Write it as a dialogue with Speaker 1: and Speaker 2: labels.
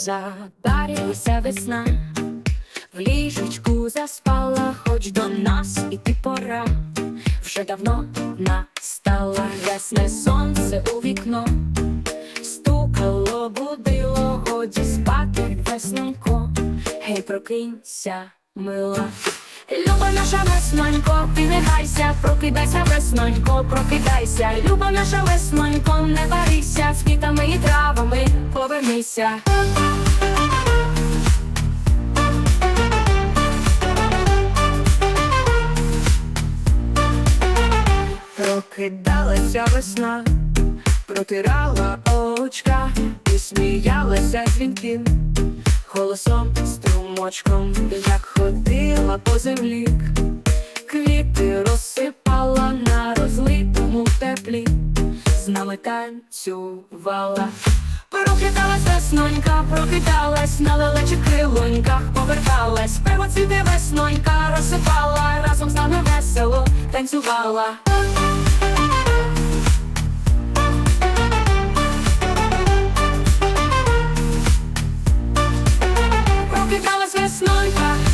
Speaker 1: Задарилася весна, в ліжечку заспала, хоч до нас іти пора. Вже давно настала ясне сонце у вікно, стукало, будило, годі спати веснонько. Гей, прокинься, мила. Люба наша веснонько, ти не гайся, прокидайся, веснонько, прокидайся, люба наша веснонько, не варися, з квітами і травами повернися. Прокидалася весна, протирала очка і сміялася дзвінким голосом струмочком, як ходила по землі, квіти розсипала на розлитому теплі, з нами танцювала. Прокидалась веснонька, прокидалась на лелечих крилоньках, поверталась, первоцвіти веснонька розсипала, разом з нами весело танцювала. Прокидалась веснонька,